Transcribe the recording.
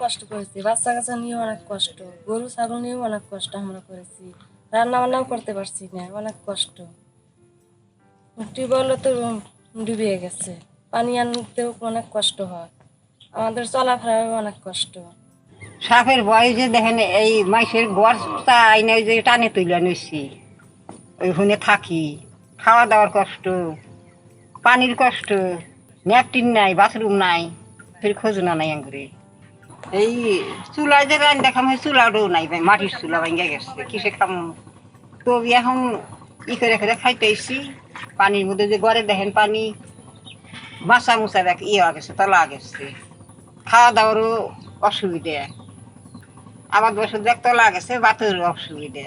কষ্ট করেছি। বাচ্চা কাচ্চা নিয়ে অনেক কষ্ট। গরু, ছাগল নিয়েও অনেক কষ্ট আমরা করেছি। রান্না বান্নাও করতে পারছি না, অনেক কষ্ট। টিউবওয়েলও তো ডুবিয়ে গেছে। পানি আনতেও অনেক কষ্ট হয়। আমাদের চলাফেরাও অনেক কষ্ট। সাপের বয়সে দেখেন, এই মাইসের গড়টা আইনে যে টানে তুলে নিচ্ছি ওইখানে থাকি। খাওয়া দাওয়ার কষ্ট, পানির কষ্ট ন্যাপটিন নাই, বাথরুম নাই, ফের খোঁজনা নাই আঙ্গুরে। এই চুলায় যে রান দেখাম চুলাটাও নাই ভাই, মাটির চুলা ভেঙে গেছে। কিসে খাম তো এখন ই করে করে খাইতে এসছি পানির মধ্যে যে গড়ে দেখেন পানি, বাসা মুসা দেখ ইয়ে গেছে, তলা গেছে। খাওয়া দাওয়ারও অসুবিধা। আবার বছর দেখ তলা গেছে, বাতেরও অসুবিধা।